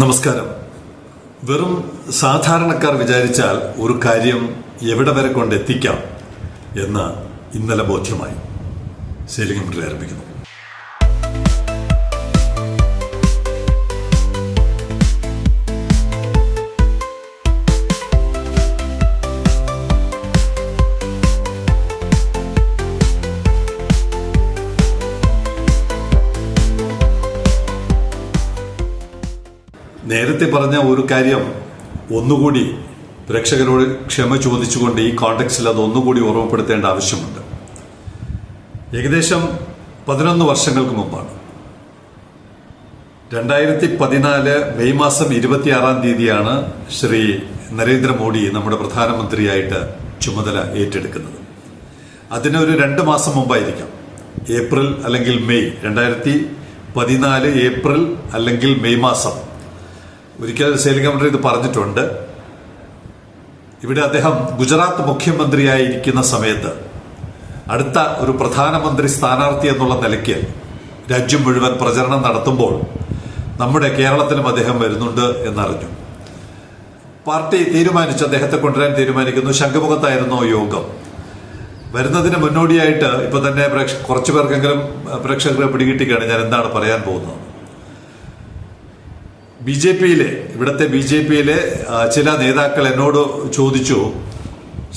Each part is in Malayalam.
നമസ്കാരം. വെറും സാധാരണക്കാർ വിചാരിച്ചാൽ ഒരു കാര്യം എവിടെ വരെ കൊണ്ടെത്തിക്കാം എന്ന് ഇന്നലെ ബോധ്യമായി. ശരിക്കും മിലിറ്ററി നേരത്തെ പറഞ്ഞ ഒരു കാര്യം ഒന്നുകൂടി പ്രേക്ഷകരോട് ക്ഷമ ചോദിച്ചുകൊണ്ട് ഈ കോണ്ടക്സിൽ അത് ഒന്നുകൂടി ഓർമ്മപ്പെടുത്തേണ്ട ആവശ്യമുണ്ട്. ഏകദേശം പതിനൊന്ന് വർഷങ്ങൾക്ക് മുമ്പാണ്. രണ്ടായിരത്തി പതിനാല് മെയ് മാസം ഇരുപത്തിയാറാം തീയതിയാണ് ശ്രീ നരേന്ദ്രമോദി നമ്മുടെ പ്രധാനമന്ത്രിയായിട്ട് ചുമതല ഏറ്റെടുക്കുന്നത്. അതിനൊരു രണ്ട് മാസം മുമ്പായിരിക്കാം. ഏപ്രിൽ അല്ലെങ്കിൽ മെയ്. രണ്ടായിരത്തി പതിനാല് ഏപ്രിൽ അല്ലെങ്കിൽ മെയ് മാസം. ഒരിക്കൽ സേലിംഗമന്ത്രി ഇത് പറഞ്ഞിട്ടുണ്ട്. ഇവിടെ അദ്ദേഹം ഗുജറാത്ത് മുഖ്യമന്ത്രിയായിരിക്കുന്ന സമയത്ത് അടുത്ത ഒരു പ്രധാനമന്ത്രി സ്ഥാനാർത്ഥി എന്നുള്ള നിലയ്ക്ക് രാജ്യം മുഴുവൻ പ്രചരണം നടത്തുമ്പോൾ നമ്മുടെ കേരളത്തിലും അദ്ദേഹം വരുന്നുണ്ട് എന്നറിഞ്ഞു. പാർട്ടി തീരുമാനിച്ചു അദ്ദേഹത്തെ കൊണ്ടുവരാൻ തീരുമാനിക്കുന്നു. ശംഖുമുഖത്തായിരുന്നു യോഗം. വരുന്നതിന് മുന്നോടിയായിട്ട് ഇപ്പൊ തന്നെ കുറച്ചു പേർക്കെങ്കിലും പ്രേക്ഷകരെ പിടികിട്ടിക്കാണ് ഞാൻ എന്താണ് പറയാൻ പോകുന്നത്. ബി ജെ പിയിലെ ഇവിടുത്തെ ബി ജെ പിയിലെ ചില നേതാക്കൾ എന്നോട് ചോദിച്ചു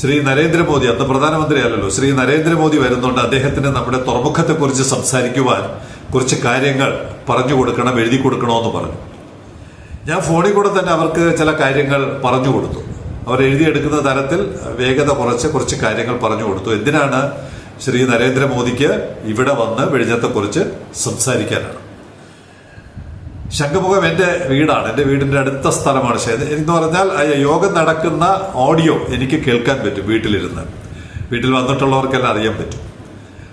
ശ്രീ നരേന്ദ്രമോദി അന്ന് പ്രധാനമന്ത്രി അല്ലല്ലോ ശ്രീ നരേന്ദ്രമോദി വരുന്നുണ്ട് അദ്ദേഹത്തിന് നമ്മുടെ തുറമുഖത്തെക്കുറിച്ച് സംസാരിക്കുവാൻ കുറച്ച് കാര്യങ്ങൾ പറഞ്ഞു കൊടുക്കണം എഴുതി കൊടുക്കണമെന്ന് പറഞ്ഞു. ഞാൻ ഫോണിൽ കൂടെ തന്നെ അവർക്ക് ചില കാര്യങ്ങൾ പറഞ്ഞു കൊടുത്തു. അവർ എഴുതിയെടുക്കുന്ന തരത്തിൽ വേഗത കുറച്ച് കുറച്ച് കാര്യങ്ങൾ പറഞ്ഞു കൊടുത്തു. എന്തിനാണ് ശ്രീ നരേന്ദ്രമോദിക്ക് ഇവിടെ വന്ന് വെളിച്ചത്തെക്കുറിച്ച് സംസാരിക്കാനാണ്? ശംഖുമുഖം എന്റെ വീടാണ്. എന്റെ വീടിന്റെ അടുത്ത സ്ഥലമാണ്. എന്ന് പറഞ്ഞാൽ യോഗം നടക്കുന്ന ഓഡിയോ എനിക്ക് കേൾക്കാൻ പറ്റും വീട്ടിലിരുന്ന്. വീട്ടിൽ വന്നിട്ടുള്ളവർക്കെല്ലാം അറിയാൻ പറ്റും.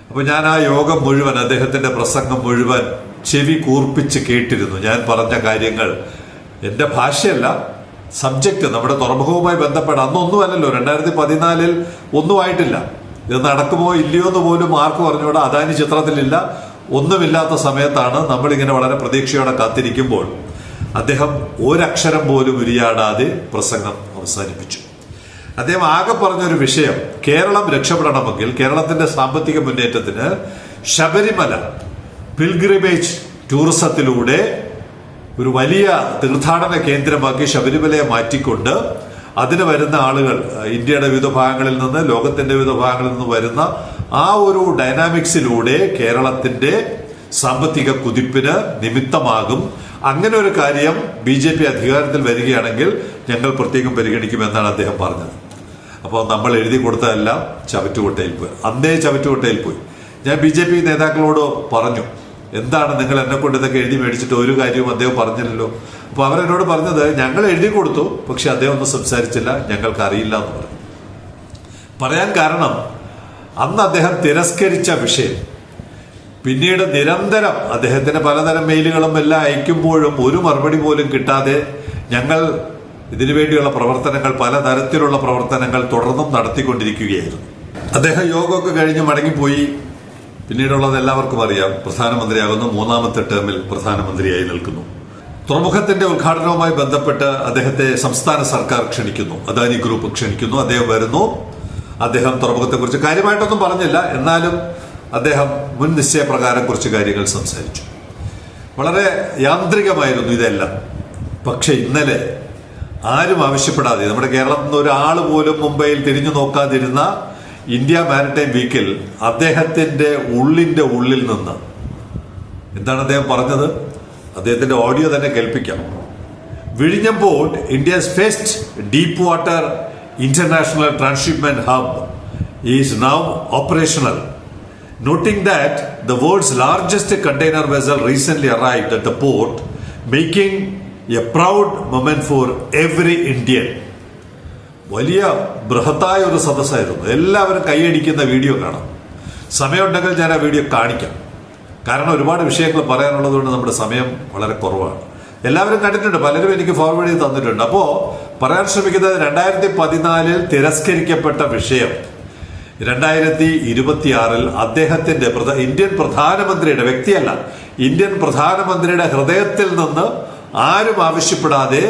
അപ്പോൾ ഞാൻ ആ യോഗം മുഴുവൻ അദ്ദേഹത്തിന്റെ പ്രസംഗം മുഴുവൻ ചെവി കൂർപ്പിച്ച് കേട്ടിരുന്നു. ഞാൻ പറഞ്ഞ കാര്യങ്ങൾ എന്റെ ഭാഷയല്ല സബ്ജക്റ്റ്. നമ്മുടെ തുറമുഖവുമായി ബന്ധപ്പെട്ട അന്നൊന്നുമല്ലല്ലോ രണ്ടായിരത്തി പതിനാലിൽ ഒന്നുമായിട്ടില്ല ഇത് നടക്കുമോ ഇല്ലയോ എന്ന് പോലും ആർക്ക് പറഞ്ഞുകൂടാ? അദാനി ചിത്രത്തിലില്ല. ഒന്നുമില്ലാത്ത സമയത്താണ് നമ്മളിങ്ങനെ വളരെ പ്രതീക്ഷയോടെ കാത്തിരിക്കുമ്പോൾ അദ്ദേഹം ഒരക്ഷരം പോലും ഉരിയാടാതെ പ്രസംഗം അവസാനിപ്പിച്ചു. അദ്ദേഹം ആകെ പറഞ്ഞൊരു വിഷയം കേരളം രക്ഷപ്പെടണമെങ്കിൽ കേരളത്തിന്റെ സാമ്പത്തിക മുന്നേറ്റത്തിന് ശബരിമല പിൽഗ്രിമേജ് ടൂറിസത്തിലൂടെ ഒരു വലിയ തീർത്ഥാടന കേന്ദ്രമാക്കി ശബരിമലയെ മാറ്റിക്കൊണ്ട് അതിന് വരുന്ന ആളുകൾ ഇന്ത്യയുടെ വിവിധ ഭാഗങ്ങളിൽ നിന്ന് ലോകത്തിന്റെ വിവിധ ഭാഗങ്ങളിൽ നിന്ന് വരുന്ന ആ ഒരു ഡൈനാമിക്സിലൂടെ കേരളത്തിന്റെ സാമ്പത്തിക കുതിപ്പിന് നിമിത്തമാകും. അങ്ങനെ ഒരു കാര്യം ബി ജെ പി അധികാരത്തിൽ വരികയാണെങ്കിൽ ഞങ്ങൾ പ്രത്യേകം പരിഗണിക്കുമെന്നാണ് അദ്ദേഹം പറഞ്ഞത്. അപ്പോൾ നമ്മൾ എഴുതി കൊടുത്തതെല്ലാം ചവറ്റുകൊട്ടയിൽ പോയി. അന്നേ ചവറ്റുകൊട്ടയിൽ പോയി. ഞാൻ ബി ജെ പി നേതാക്കളോട് പറഞ്ഞു എന്താണ് നിങ്ങൾ എന്നെ കൊണ്ട് ഇതൊക്കെ എഴുതി മേടിച്ചിട്ട് ഒരു കാര്യവും അദ്ദേഹം പറഞ്ഞില്ലല്ലോ? അപ്പൊ അവരെന്നോട് പറഞ്ഞത് ഞങ്ങൾ എഴുതി കൊടുത്തു പക്ഷെ അദ്ദേഹം ഒന്നും സംസാരിച്ചില്ല ഞങ്ങൾക്ക് അറിയില്ല എന്ന് പറഞ്ഞു. പറയാൻ കാരണം അന്ന് അദ്ദേഹം തിരസ്കരിച്ച വിഷയം. പിന്നീട് നിരന്തരം അദ്ദേഹത്തിന് പലതരം മെയിലുകളും എല്ലാം അയക്കുമ്പോഴും ഒരു മറുപടി പോലും കിട്ടാതെ ഞങ്ങൾ ഇതിനു വേണ്ടിയുള്ള പ്രവർത്തനങ്ങൾ പലതരത്തിലുള്ള പ്രവർത്തനങ്ങൾ തുടർന്നും നടത്തിക്കൊണ്ടിരിക്കുകയായിരുന്നു. അദ്ദേഹം യോഗമൊക്കെ കഴിഞ്ഞ് മടങ്ങിപ്പോയി. പിന്നീടുള്ളത് എല്ലാവർക്കും അറിയാം. പ്രധാനമന്ത്രിയാകുന്നു. മൂന്നാമത്തെ ടേമിൽ പ്രധാനമന്ത്രിയായി നിൽക്കുന്നു. തുറമുഖത്തിന്റെ ഉദ്ഘാടനവുമായി ബന്ധപ്പെട്ട് അദ്ദേഹത്തെ സംസ്ഥാന സർക്കാർ ക്ഷണിക്കുന്നു. അദാനി ഗ്രൂപ്പ് ക്ഷണിക്കുന്നു. അദ്ദേഹം വരുന്നു. അദ്ദേഹം തുറമുഖത്തെക്കുറിച്ച് കാര്യമായിട്ടൊന്നും പറഞ്ഞില്ല. എന്നാലും അദ്ദേഹം മുൻ നിശ്ചയപ്രകാരം കുറച്ച് കാര്യങ്ങൾ സംസാരിച്ചു. വളരെ യാന്ത്രികമായിരുന്നു ഇതെല്ലാം. പക്ഷെ ഇന്നലെ ആരും ആവശ്യപ്പെടാതെ നമ്മുടെ കേരളത്തിൽ നിന്ന് ഒരാൾ പോലും മുംബൈയിൽ തിരിഞ്ഞു നോക്കാതിരുന്ന ഇന്ത്യ മാരിടൈം വീക്കിൽ അദ്ദേഹത്തിന്റെ ഉള്ളിന്റെ ഉള്ളിൽ നിന്ന് എന്താണ് അദ്ദേഹം പറഞ്ഞത്? അദ്ദേഹത്തിന്റെ ഓഡിയോ തന്നെ കേൾപ്പിക്കാം. വിഴിഞ്ഞം port India's first deep water international transshipment hub is now operational noting that the world's largest container vessel recent arrived at the port making a proud moment for every Indian വലിയ ബൃഹത്തായ ഒരു സദസ്സായിരുന്നു. എല്ലാവരും കൈയടിക്കുന്ന വീഡിയോ കാണാം. സമയമുണ്ടെങ്കിൽ ഞാൻ ആ വീഡിയോ കാണിക്കാം. കാരണം ഒരുപാട് വിഷയങ്ങൾ പറയാനുള്ളത് കൊണ്ട് നമ്മുടെ സമയം വളരെ കുറവാണ്. എല്ലാവരും കണ്ടിട്ടുണ്ട്. പലരും എനിക്ക് ഫോർവേഡ് ചെയ്ത് തന്നിട്ടുണ്ട്. അപ്പോ പറയാൻ ശ്രമിക്കുന്നത് രണ്ടായിരത്തി പതിനാലിൽ തിരസ്കരിക്കപ്പെട്ട വിഷയം. രണ്ടായിരത്തി ഇരുപത്തിയാറിൽ അദ്ദേഹത്തിന്റെ ഇന്ത്യൻ പ്രധാനമന്ത്രിയുടെ വ്യക്തിയല്ല ഇന്ത്യൻ പ്രധാനമന്ത്രിയുടെ ഹൃദയത്തിൽ നിന്ന് ആരും ആവശ്യപ്പെടാതെ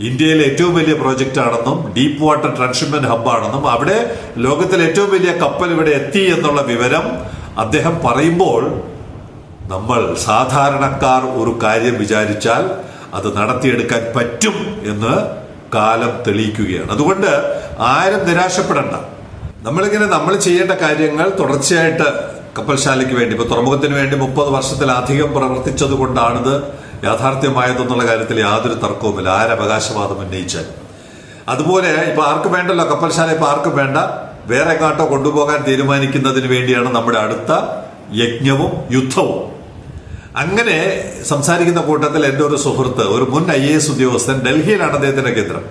ഇന്ത്യയിലെ ഏറ്റവും വലിയ പ്രോജക്റ്റ് ആണെന്നും ഡീപ്പ് വാട്ടർ ട്രാൻസ്ഷിപ്മെന്റ് ഹബ്ബാണെന്നും അവിടെ ലോകത്തിലെ ഏറ്റവും വലിയ കപ്പൽ ഇവിടെ എത്തി എന്നുള്ള വിവരം അദ്ദേഹം പറയുമ്പോൾ നമ്മൾ സാധാരണക്കാർ ഒരു കാര്യം വിചാരിച്ചാൽ അത് നടത്തിയെടുക്കാൻ പറ്റും എന്ന് കാലം തെളിയിക്കുകയാണ്. അതുകൊണ്ട് ആരും നിരാശപ്പെടണ്ട. നമ്മളിങ്ങനെ നമ്മൾ ചെയ്യേണ്ട കാര്യങ്ങൾ തുടർച്ചയായിട്ട് കപ്പൽശാലയ്ക്ക് വേണ്ടി ഇപ്പൊ തുറമുഖത്തിന് വേണ്ടി മുപ്പത് വർഷത്തിലധികം പ്രവർത്തിച്ചത് കൊണ്ടാണിത് യാഥാർത്ഥ്യമായതെന്നുള്ള കാര്യത്തിൽ യാതൊരു തർക്കവുമില്ല. ആരവകാശവാദം ഉന്നയിച്ചാൽ. അതുപോലെ ഇപ്പൊ ആർക്കും വേണ്ടല്ലോ കപ്പൽശാല ഇപ്പൊ ആർക്കും വേണ്ട. വേറെ കാട്ടോ കൊണ്ടുപോകാൻ തീരുമാനിക്കുന്നതിന് വേണ്ടിയാണ് നമ്മുടെ അടുത്ത യജ്ഞവും യുദ്ധവും അങ്ങനെ സംസാരിക്കുന്ന കൂട്ടത്തിൽ എന്റെ ഒരു സുഹൃത്ത് ഒരു മുൻ ഐ എ എസ് ഉദ്യോഗസ്ഥൻ ഡൽഹിയിലാണ് അദ്ദേഹത്തിന്റെ കേന്ദ്രം.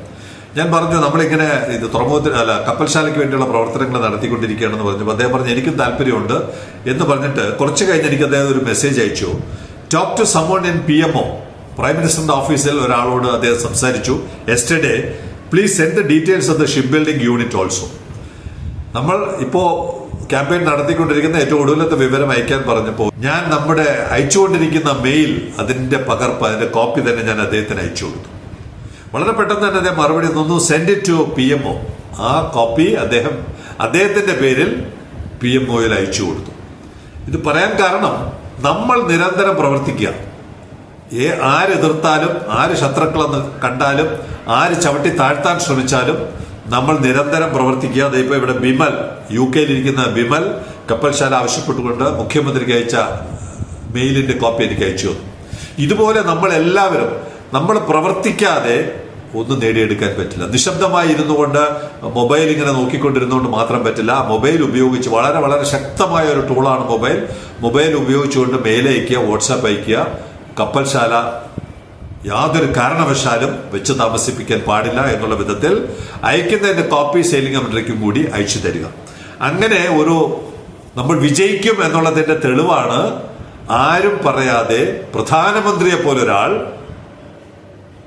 ഞാൻ പറഞ്ഞു നമ്മളിങ്ങനെ ഇത് തുറമുഖത്തിന് അല്ല കപ്പൽശാലയ്ക്ക് വേണ്ടിയുള്ള പ്രവർത്തനങ്ങൾ നടത്തിക്കൊണ്ടിരിക്കുകയാണെന്ന് പറഞ്ഞു അദ്ദേഹം പറഞ്ഞു എനിക്കും താല്പര്യമുണ്ട് എന്ന് പറഞ്ഞിട്ട് കുറച്ച് കഴിഞ്ഞ് എനിക്ക് അദ്ദേഹം ഒരു മെസ്സേജ് അയച്ചു. Talk to someone in P M O prime മിനിസ്റ്ററിന്റെ ഓഫീസിൽ ഒരാളോട് അദ്ദേഹം സംസാരിച്ചു. Yesterday please send the details of the ship building unit also നമ്മൾ ഇപ്പോ ക്യാമ്പയിൻ നടത്തിക്കൊണ്ടിരിക്കുന്ന ഏറ്റവും ഒടുവിലത്തെ വിവരം അയക്കാൻ പറഞ്ഞപ്പോൾ ഞാൻ നമ്മുടെ അയച്ചുകൊണ്ടിരിക്കുന്ന മെയിൽ അതിന്റെ പകർപ്പ് അതിന്റെ കോപ്പി തന്നെ ഞാൻ അദ്ദേഹത്തിന് അയച്ചു കൊടുത്തു. വളരെ പെട്ടെന്ന് തന്നെ അദ്ദേഹം മറുപടി തന്നു send it to P M O ആ കോപ്പി അദ്ദേഹം അദ്ദേഹത്തിന്റെ പേരിൽ പി എം ഒയിൽ അയച്ചു കൊടുത്തു. ഇത് പറയാൻ കാരണം നമ്മൾ നിരന്തരം പ്രവർത്തിക്കുക. ഏ ആരെതിർത്താലും ആര് ശത്രുക്കളെന്ന് കണ്ടാലും ആര് ചവിട്ടി താഴ്ത്താൻ ശ്രമിച്ചാലും നമ്മൾ നിരന്തരം പ്രവർത്തിക്കുക. ദേ ഇവിടെ ബിമൽ യു കെയിലിരിക്കുന്ന ബിമൽ കപ്പൽശാല ആവശ്യപ്പെട്ടുകൊണ്ട് മുഖ്യമന്ത്രിക്ക് അയച്ച മെയിലിന്റെ കോപ്പി എനിക്ക് അയച്ചു തന്നു. ഇതുപോലെ നമ്മൾ എല്ലാവരും നമ്മൾ പ്രവർത്തിക്കാതെ ഒന്നും നേടിയെടുക്കാൻ പറ്റില്ല. നിശബ്ദമായി ഇരുന്നു കൊണ്ട് മൊബൈൽ ഇങ്ങനെ നോക്കിക്കൊണ്ടിരുന്നുകൊണ്ട് മാത്രം പറ്റില്ല. മൊബൈൽ ഉപയോഗിച്ച് വളരെ വളരെ ശക്തമായ ഒരു ടൂളാണ് മൊബൈൽ. മൊബൈൽ ഉപയോഗിച്ചുകൊണ്ട് മെയിൽ അയക്കുക വാട്സാപ്പ് അയക്കുക കപ്പൽശാല യാതൊരു കാരണവശാലും വെച്ച് താമസിപ്പിക്കാൻ പാടില്ല എന്നുള്ള വിധത്തിൽ അയക്കുന്നതിന്റെ കോപ്പി സെയിലിംഗ് കമന്ററിക്കും കൂടി അയച്ചു തരിക. അങ്ങനെ ഒരു നമ്മൾ വിജയിക്കും എന്നുള്ളതിന്റെ തെളിവാണ് ആരും പറയാതെ പ്രധാനമന്ത്രിയെ പോലൊരാൾ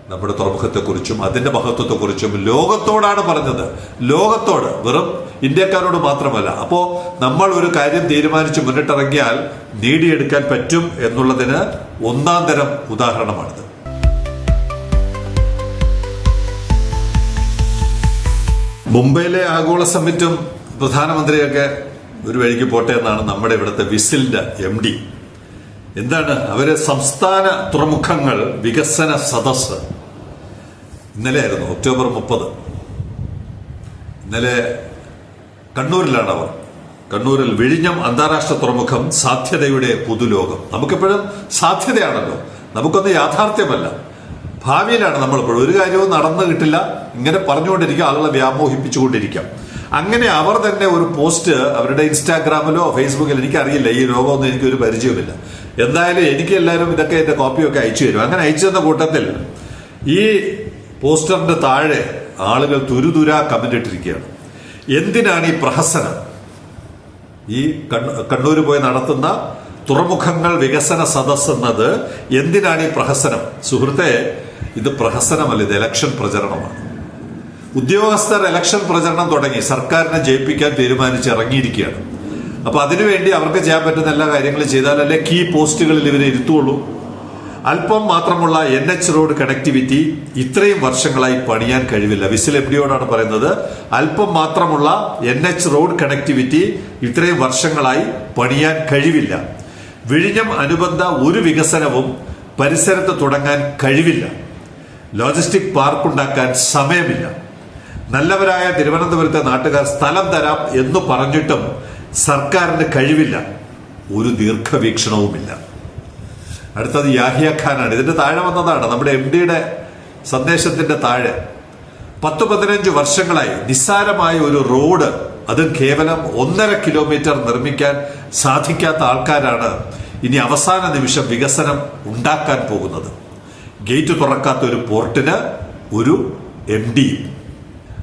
നമ്മുടെ തുറമുഖത്തെക്കുറിച്ചും അതിന്റെ മഹത്വത്തെക്കുറിച്ചും ലോകത്തോടാണ് പറഞ്ഞത്. ലോകത്തോട് വെറും ഇന്ത്യക്കാരോട് മാത്രമല്ല. അപ്പോ നമ്മൾ ഒരു കാര്യം തീരുമാനിച്ച് മുന്നിട്ടിറങ്ങിയാൽ നേടിയെടുക്കാൻ പറ്റും എന്നുള്ളതിന് ഒന്നാം തരം ഉദാഹരണമാണിത്. മുംബൈയിലെ ആഗോള സമ്മിറ്റും പ്രധാനമന്ത്രിയൊക്കെ ഒരു വഴിക്ക് പോട്ടെ എന്നാണ് നമ്മുടെ ഇവിടുത്തെ വിസിലിന്റെ എം ഡി എന്താണ് അവർ സംസ്ഥാന തുറമുഖങ്ങൾ വികസന സദസ് ഇന്നലെയായിരുന്നു ഒക്ടോബർ മുപ്പത്. ഇന്നലെ കണ്ണൂരിലാണ് അവർ. കണ്ണൂരിൽ വിഴിഞ്ഞം അന്താരാഷ്ട്ര തുറമുഖം സാധ്യതയുടെ പുതുലോകം. നമുക്കെപ്പോഴും സാധ്യതയാണല്ലോ. നമുക്കൊന്ന് യാഥാർത്ഥ്യമല്ല. ഭാവിയിലാണ് നമ്മളിപ്പോഴും ഒരു കാര്യവും നടന്നു കിട്ടില്ല. ഇങ്ങനെ പറഞ്ഞുകൊണ്ടിരിക്കുക ആളുകളെ വ്യാമോഹിപ്പിച്ചുകൊണ്ടിരിക്കാം. അങ്ങനെ അവർ തന്നെ ഒരു പോസ്റ്റ് അവരുടെ ഇൻസ്റ്റാഗ്രാമിലോ ഫേസ്ബുക്കിലോ എനിക്കറിയില്ല ഈ രോഗമൊന്നും എനിക്കൊരു പരിചയമില്ല എന്തായാലും എനിക്ക് എല്ലാവരും ഇതൊക്കെ എന്റെ കോപ്പിയൊക്കെ അയച്ചു തരും. അങ്ങനെ അയച്ചു തന്ന കൂട്ടത്തിൽ ഈ പോസ്റ്ററിന്റെ താഴെ ആളുകൾ തുരുതുരാ കമന്റ് ഇട്ടിരിക്കുകയാണ്. എന്തിനാണ് ഈ പ്രഹസനം? ഈ കണ്ണൂർ പോയി നടത്തുന്ന തുറമുഖങ്ങൾ വികസന സദസ് എന്നത് എന്തിനാണ് ഈ പ്രഹസനം? സുഹൃത്തെ ഇത് പ്രഹസനമല്ല ഇത് ഇലക്ഷൻ പ്രചരണമാണ്. ഉദ്യോഗസ്ഥർ ഇലക്ഷൻ പ്രചരണം തുടങ്ങി സർക്കാരിനെ ജയിപ്പിക്കാൻ തീരുമാനിച്ച് ഇറങ്ങിയിരിക്കുകയാണ്. അപ്പൊ അതിനുവേണ്ടി അവർക്ക് ചെയ്യാൻ പറ്റുന്ന എല്ലാ കാര്യങ്ങളും ചെയ്താലല്ലേ കീ പോസ്റ്റുകളിൽ ഇവരെ ഇരുത്തുള്ളൂ അല്പം മാത്രമുള്ള എൻ എച്ച് റോഡ് കണക്ടിവിറ്റി ഇത്രയും വർഷങ്ങളായി പണിയാൻ കഴിവില്ല. വിസിൽ എപ്പിയോടാണ് പറയുന്നത്? അല്പം മാത്രമുള്ള എൻ എച്ച് റോഡ് കണക്ടിവിറ്റി ഇത്രയും വർഷങ്ങളായി പണിയാൻ കഴിവില്ല. വിഴിഞ്ഞം അനുബന്ധ ഒരു വികസനവും പരിസരത്ത് തുടങ്ങാൻ കഴിവില്ല. ലോജിസ്റ്റിക് പാർക്ക് ഉണ്ടാക്കാൻ സമയമില്ല. നല്ലവരായ തിരുവനന്തപുരത്തെ നാട്ടുകാർ സ്ഥലം തരാം എന്ന് പറഞ്ഞിട്ടും സർക്കാരിന് കഴിവില്ല. ഒരു ദീർഘവീക്ഷണവുമില്ല. അടുത്തത് യാഹിയ ഖാനാണ്. ഇതിന്റെ താഴെ വന്നതാണ്. നമ്മുടെ എം ഡിയുടെ സന്ദേശത്തിന്റെ താഴെ. പത്ത് പതിനഞ്ച് വർഷങ്ങളായി നിസ്സാരമായ ഒരു റോഡ് അത് കേവലം ഒന്നര കിലോമീറ്റർ നിർമ്മിക്കാൻ സാധിക്കാത്ത ആൾക്കാരാണ് ഇനി അവസാന നിമിഷം വികസനം ഉണ്ടാക്കാൻ പോകുന്നത്. ഗേറ്റ് തുറക്കാത്ത ഒരു പോർട്ടിന് ഒരു എം ഡി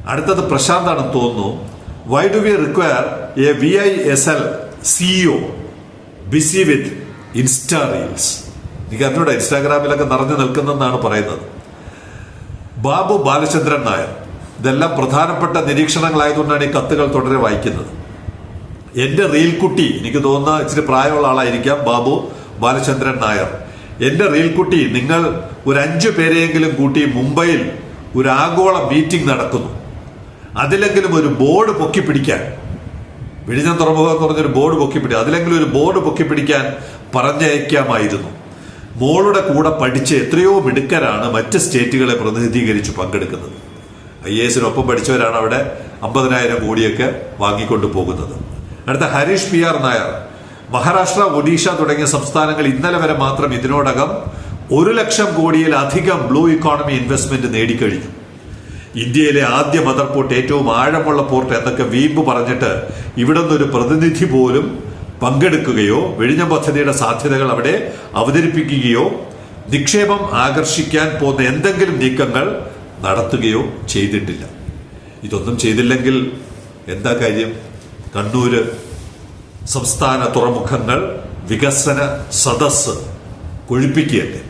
അടുത്തത് പ്രശാന്താണ് തോന്നുന്നു. Why do we require a V I S L CEO busy with insta reels എനിക്ക് അറിഞ്ഞൂടെ ഇൻസ്റ്റാഗ്രാമിലൊക്കെ നിറഞ്ഞു നിൽക്കുന്നെന്നാണ് പറയുന്നത്. ബാബു ബാലചന്ദ്രൻ നായർ. ഇതെല്ലാം പ്രധാനപ്പെട്ട നിരീക്ഷണങ്ങളായതുകൊണ്ടാണ് ഈ കത്തുകൾ തുടരെ വായിക്കുന്നത്. റീൽ കുട്ടി എനിക്ക് തോന്നുന്ന ഇച്ചിരി പ്രായമുള്ള ആളായിരിക്കാം ബാബു ബാലചന്ദ്രൻ നായർ. എന്റെ റീൽക്കുട്ടി നിങ്ങൾ ഒരു അഞ്ചു പേരെയെങ്കിലും കൂട്ടി മുംബൈയിൽ ഒരു ആഗോള മീറ്റിംഗ് നടക്കുന്നു അതിലെങ്കിലും ഒരു ബോർഡ് പൊക്കി പിടിക്കാൻ. വിഴിഞ്ഞം തുറമുഖം എന്ന് പറഞ്ഞൊരു ബോർഡ് പൊക്കി പിടിക്കുക അതിലെങ്കിലും ഒരു ബോർഡ് പൊക്കി പിടിക്കാൻ പറഞ്ഞയക്കാമായിരുന്നു. മോളുടെ കൂടെ പഠിച്ച് എത്രയോ മിടുക്കരാണ് മറ്റ് സ്റ്റേറ്റുകളെ പ്രതിനിധീകരിച്ച് പങ്കെടുക്കുന്നത്. ഐ എ എസിനൊപ്പം പഠിച്ചവരാണ് അവിടെ അമ്പതിനായിരം കോടിയൊക്കെ വാങ്ങിക്കൊണ്ട് പോകുന്നത്. അടുത്ത ഹരീഷ് പി ആർ നായർ. മഹാരാഷ്ട്ര ഒഡീഷ തുടങ്ങിയ സംസ്ഥാനങ്ങൾ ഇന്നലെ വരെ മാത്രം ഇതിനോടകം ഒരു ലക്ഷം കോടിയിലധികം ബ്ലൂ ഇക്കോണമി ഇൻവെസ്റ്റ്മെന്റ് നേടിക്കഴിഞ്ഞു. ഇന്ത്യയിലെ ആദ്യ മദർ പോർട്ട് ഏറ്റവും ആഴമുള്ള പോർട്ട് എന്നൊക്കെ വീമ്പ് പറഞ്ഞിട്ട് ഇവിടെ നിന്നൊരു പ്രതിനിധി പോലും പങ്കെടുക്കുകയോ വെഴിഞ്ഞ പദ്ധതിയുടെ സാധ്യതകൾ അവിടെ അവതരിപ്പിക്കുകയോ നിക്ഷേപം ആകർഷിക്കാൻ പോകുന്ന എന്തെങ്കിലും നീക്കങ്ങൾ നടത്തുകയോ ചെയ്തിട്ടില്ല. ഇതൊന്നും ചെയ്തില്ലെങ്കിൽ എന്താ കാര്യം? കണ്ണൂര് സംസ്ഥാന തുറമുഖങ്ങൾ വികസന സദസ് കൊഴിപ്പിക്കുകയല്ലേ?